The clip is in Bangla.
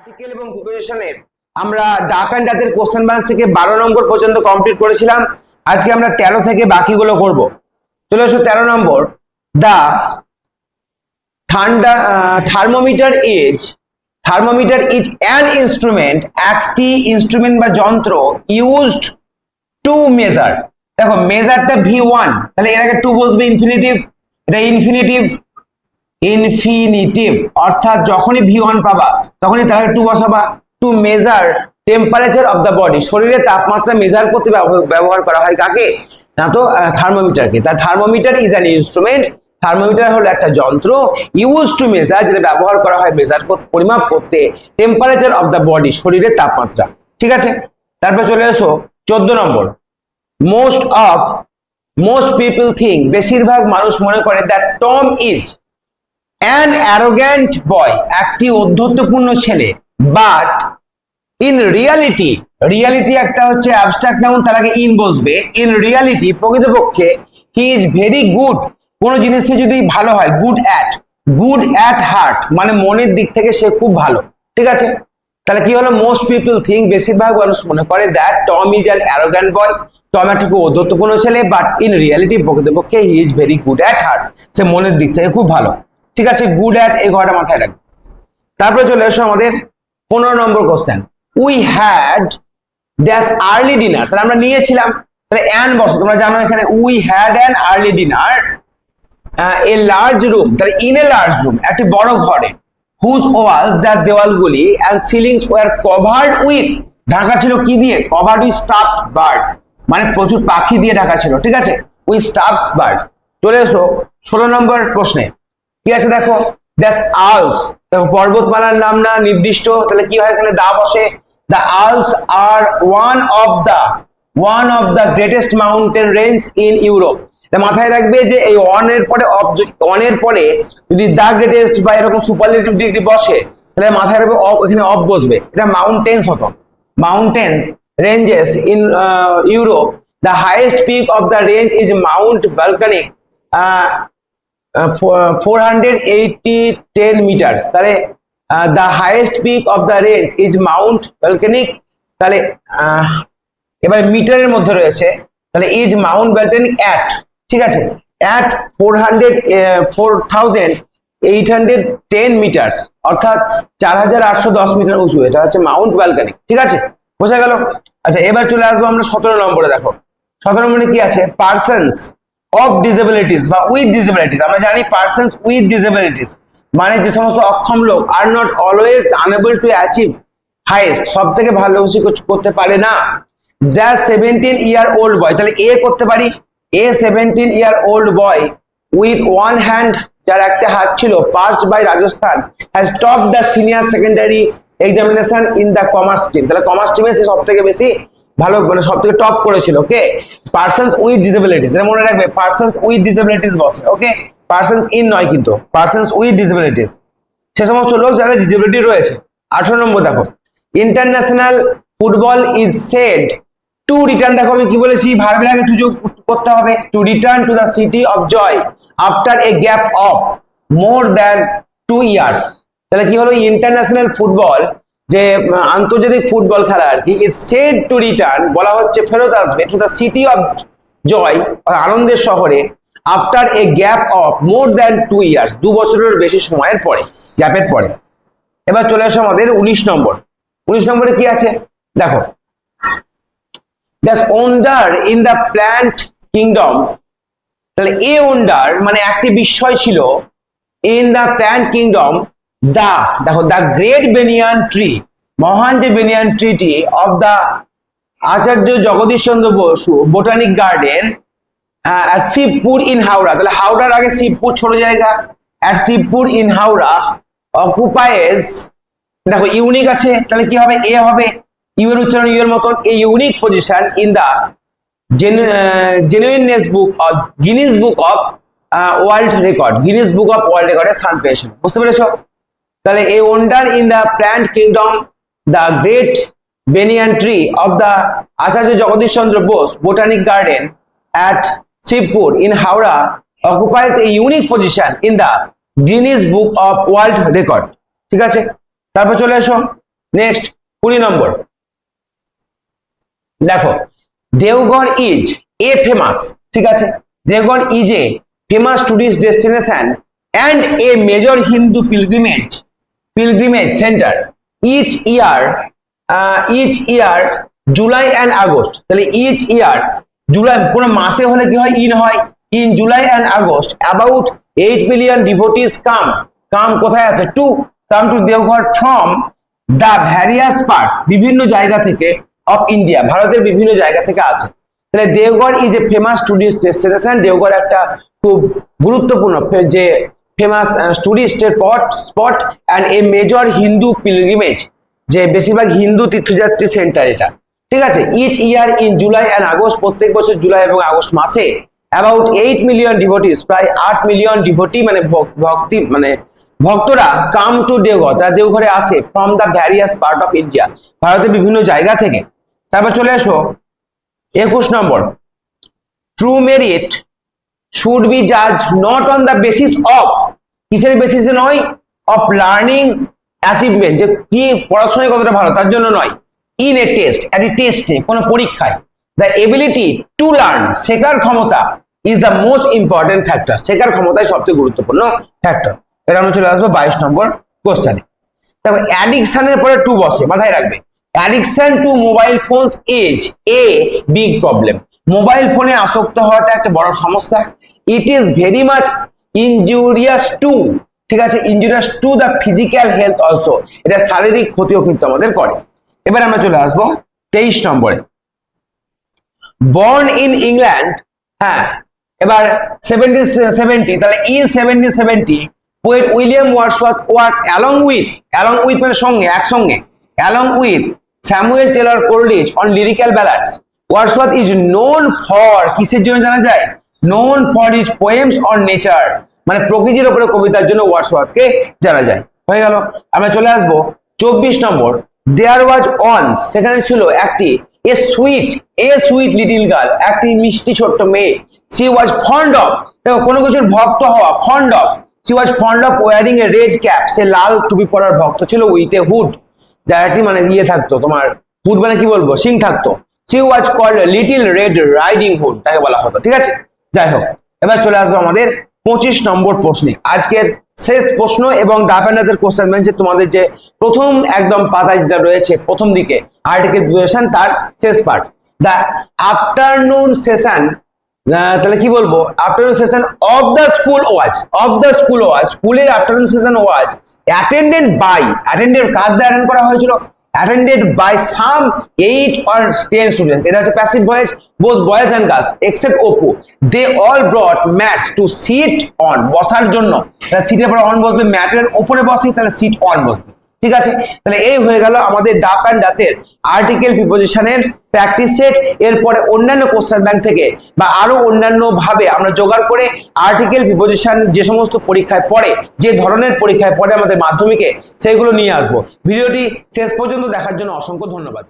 আর্টিকেল এবং প্রিপারেশনের আমরা ডাক অ্যান্ড ডাতের কোশ্চেন ব্যাংক থেকে বারো নম্বর পর্যন্ত কমপ্লিট করেছিলাম। আজকে আমরা তেরো থেকে বাকিগুলো করব। চলে আসো তেরো নম্বর। দা, ঠান্ডা thermometer is thermometer is an instrument একটি ইনস্ট্রুমেন্ট বা যন্ত্র ইউজড টু মেজার দেখো মেজারটা ভি ওয়ান তাহলে এর আগে টু বসবে ইনফিনিটিভ এটা ইনফিনিটিভ ইনফিনিটিভ অর্থাৎ যখনই ভি ওয়ান পাবা, তখনই তার টু বসাবা। To measure temperature of the body শরীরের তাপমাত্রা মেজার করতে ব্যব- ব্যবহার করা হয় কাকে? না তো থার্মোমিটারকে তা thermometer is an instrument thermometer হলো একটা যন্ত্র ইউজ টু মেজার যেটা ব্যবহার করা হয় মেজার পরিমাপ করতে টেম্পারেচার অফ দ্য বডি শরীরের তাপমাত্রা। ঠিক আছে? তারপর চলে এসো, চোদ্দ নম্বর। Most of most people think বেশিরভাগ মানুষ মনে করে that Tom is an arrogant boy একটি অধ্যত্বপূর্ণ ছেলে বাট ইন রিয়ালিটি রিয়ালিটি একটা হচ্ছে অ্যাবস্ট্রাক্ট নাউন তার আগে ইন বসবে। ইন রিয়ালিটি প্রকৃতপক্ষে হি ইজ ভেরি গুড কোনো জিনিসে যদি ভালো হয় good at good at heart মানে মনের দিক থেকে সে খুব ভালো। ঠিক আছে? তাহলে কি হলো? মোস্ট পিপল থিঙ্ক বেশিরভাগ মানুষ মনে করে that Tom is an arrogant boy Tom একটা খুব অধ্যত্বপূর্ণ ছেলে বাট ইন রিয়ালিটি প্রকৃতপক্ষে he is very good at heart সে মনের দিক থেকে খুব ভালো। ঠিক আছে গুড অ্যাট এই ঘরটা মাথায় রাখবে। তারপরে চলে এসো আমাদের পনেরো নম্বর question we had dash early dinner তাহলে আমরা নিয়েছিলাম, তাহলে অ্যান বসো। তোমরা জানো এখানে we had an early dinner a large room তাহলে ইন এ লার্জ রুম একটি বড় ঘরে হুজ ওয়ালস যার দেওয়ালগুলি and ceilings were covered with Dhaka ছিল কি দিয়ে? কভার্ড উইথ স্টাফ বার্ড মানে প্রচুর পাখি দিয়ে ঢাকা ছিল, ঠিক আছে? উইথ স্টাফ বার্ড চলে এসো, ষোলো নম্বর প্রশ্নে। কি আছে দেখো? দ্যাস আলপস দেখো, পর্বতমালার নাম না, নির্দিষ্ট। তাহলে কি হয় এখানে? দা বসে। The Alps are one of the one of the greatest mountain range in Europe মাথায় রাখবে যে এই ওয়ানের পরে অফ ওয়ানের পরে যদি দ্য গ্রেটেস্ট বা এরকম সুপারলেটিভ ডিগ্রি বসে, তাহলে মাথায় রাখবে অফ এখানে অফ বসবে। এটা মাউন্টেন্স হতো। Mountains ranges in Europe the highest peak of the range is Mount Balkanic four hundred eighty ten metres তাহলে the highest peak of the range is Mount Balkanic তাহলে এবার মিটারের মধ্যে রয়েছে। তাহলে ইজ মাউন্ট ব্যালকানিক অ্যাট ঠিক আছে? At four hundred four thousand eight hundred ten metres অর্থাৎ চার হাজার আটশো দশ মিটার উঁচু। এটা হচ্ছে মাউন্ট ব্যালকানিক ঠিক আছে? বোঝা গেল? আচ্ছা এবার চলে আসব আমরা সতেরো নম্বরে, দেখো। সতেরো নম্বরে কি আছে? পার্সনস অফ ডিসেবিলিটিস বা উইথ ডিসেবিলিটিস আমরা জানি পার্সনস উইথ ডিসেবিলিটিস মানে যে সমস্ত অক্ষম লোক are not always unable to achieve highest সব থেকে ভালো কিছু করতে পারে না। The seventeen year old boy তাহলে এ করতে পারি? A seventeen year old boy with one hand যার একটা হাত ছিল passed by Rajasthan has top the senior secondary examination in the commerce team তাহলে কমার্স টিমে সে সব থেকে বেশি ভালো মানে সব থেকে টপ করেছিল ওকে পার্সনস উইথ ডিসেবিলিটিস এটা মনে রাখবে পার্সনস উইথ ডিসেবিলিটিস বসে ওকে পার্সনস ইন নয় কিন্তু পার্সনস উইথ ডিসেবিলিটিস সে সমস্ত লোক যাদের ডিসেবিলিটি রয়েছে, আঠারো নম্বর দেখো international football is said to return দেখো আমি কি বলেছি, ভার্বের আগে টু যোগ করতে হবে to return to the city of joy after a gap of more than two years তাহলে কি হলো ইন্টারন্যাশনাল ফুটবল যে আন্তর্জাতিক ফুটবল খেলা আর কি ইজ সেড টু রিটার্ন বলা হচ্ছে ফেরত আসবে to the city of joy আনন্দের শহরে after a gap of more than two years দু বছরের বেশি সময়ের পরে গ্যাপের পরে। এবার চলে আসো আমাদের উনিশ নম্বর। উনিশ নম্বরে কি আছে? দেখো। That's wonder in the plant kingdom তাহলে এ ওন্ডার মানে একটি বিস্ময় ছিল ইন দ্য প্ল্যান্ট কিংডম দা দেখো দ্য গ্রেট বেনিয়ান ট্রি মহান যে banyan treaty of the Acharya Jagadish Chandra Basu botanic garden Shibpur in Howrah তাহলে হাওড়ার আগে শিবপুর ছোট জায়গা at Shibpur in Howrah occupies দেখো ইউনিক আছে, তাহলে কি হবে? এ হবে। ইউ এর উচ্চারণ ইউ এর মতন। এই unique position in the genuineness book of Guinness Book of World Record Guinness Book of World রেকর্ডের স্থান পেয়েছিল বুঝতে পেরেছ? তাহলে এই wonder in the plant kingdom the great banyan tree of the Acharya Jagadish Chandra Bose botanic garden at Shibpur in Howrah occupies a unique position in the Guinness Book of World Record ঠিক আছে? তারপর চলে এসো। নেক্সট কুড়ি নম্বর। দেখো দেওগড় ইজ এ ফেমাস ঠিক আছে? Deogarh is a famous tourist destination and a major Hindu pilgrimage pilgrimage centre each year each year July and August তাহলে ইচ ইয়ার জুলাই কোন মাসে হলে কি হয়? ইন হয়। In July and August about eight million devotees come come কোথায় আছে? To come to Deoghar from the various parts বিভিন্ন জায়গা থেকে অফ ইন্ডিয়া ভারতের বিভিন্ন জায়গা থেকে আসে। তাহলে Deoghar is a famous tourist destination Deoghar একটা খুব গুরুত্বপূর্ণ যে famous টুরিস্টের spot spot and a major Hindu pilgrimage যে বেশিরভাগ হিন্দু তীর্থযাত্রী সেন্টার এটা। ঠিক আছে each year in July and August প্রত্যেক বছর জুলাই এবং আগস্ট মাসে অ্যাবাউট এইট মিলিয়ন ডিভোটিস প্রায় আট মিলিয়ন ডিভোটি মানে ভক- ভক্তি মানে ভক্তরা কাম টু দেওঘর তারা দেওঘরে আসে from the various part of India ভারতের বিভিন্ন জায়গা থেকে। তারপর চলে আসো, একুশ নম্বর ট্রু মেরিট শুড বি জাজ not on the basis of কিসের বেসিসে নয়? অফ লার্নিং অ্যাচিভমেন্ট যে কি পড়াশোনায় কতটা ভালো, তার জন্য নয়। In a test at a টেস্টে কোনো পরীক্ষায়। দ্য এবিলিটি টু লার্ন শেখার ক্ষমতা is the most important factor শেখার ক্ষমতাই সবচেয়ে গুরুত্বপূর্ণ ফ্যাক্টর এবার আমরা চলে আসব বাইশ নম্বর কোশ্চানে দেখো অ্যাডিকশানের পরে টু বসে, মাথায় রাখবে। Addiction to mobile phones as a big problem mobile ফোনে আসক্ত হওয়াটা একটা বড় সমস্যা। It is very much injurious to ঠিক আছে injurious to the physical health also এটা শারীরিক ক্ষতিও কিন্তু আমাদের করে। এবার আমরা চলে আসব তেইশ নম্বরে। বর্ন ইন ইংল্যান্ড হ্যাঁ এবার সেভেন্টিন সেভেন্টি তাহলে in seventeen seventy poet William Wordsworth work along with along with মানে সঙ্গে, একসঙ্গে along with Samuel Taylor Coleridge on lyrical ballads Wordsworth is known for কিসের জন্য জানা যায়? Known for is poems on nature মানে প্রকৃতির উপরে কবিতার জন্য ওয়ার্ডসওয়ার্থকে জানা যায়। হয়ে গেল। আমরা চলে আসব চব্বিশ নম্বর। দেয়ার ওয়াজ অন সেখানে ছিল একটি a sweet a sweet little girl একটি মিষ্টি ছোট্ট মেয়ে। সি ওয়াজ ফন্ড অফ দেখো, কোনো কিছুর ভক্ত হওয়া fond of she was fond of wearing a red cap সে লাল টুপি পরার ভক্ত ছিল উইথ এ হুড যাটি মানে ইয়ে থাকতো, তোমার হুড মানে কি বলব? সিং থাকতো। She was called little red riding hood তাকে বলা হতো, ঠিক আছে? যাই হোক এবার চলে আসব আমাদের পঁচিশ নম্বর প্রশ্নে। আজকের শেষ প্রশ্ন এবং ডাপানাদের কোশ্চেন বেঞ্চে তোমাদের যে প্রথম একদম পাতায় যেটা রয়েছে, প্রথম দিকে আর্টিকেল প্রিপারেশন তার শেষ পার্ট দ্য আফটারনুন সেশন তাহলে কি বলব? Afternoon session of the school was of the school was স্কুলের afternoon session was attendant by attendant কার দ্বারা করা হয়েছিল? Attended by some eight or ten students এটা হচ্ছে passive voice both boys and girls except Oppo they all brought mats to sit on বসার জন্য। সিটের পরে অন বসবে ম্যাটের ওপরে বসে তাহলে সিট অন বসবে। ঠিক আছে? তাহলে এই হয়ে গেল আমাদের ডাক অ্যান্ড ডাতের আর্টিকেল প্রিপোজিশনের প্র্যাকটিস সেট এরপরে অন্যান্য কোশ্চেন ব্যাংক থেকে বা আরও অন্যান্য ভাবে আমরা জোগাড় করে আর্টিকেল প্রিপোজিশন যে সমস্ত পরীক্ষায় পড়ে, যে ধরনের পরীক্ষায় পড়ে আমাদের মাধ্যমিকে, সেগুলো নিয়ে আসব। ভিডিওটি শেষ পর্যন্ত দেখার জন্য অসংখ্য ধন্যবাদ।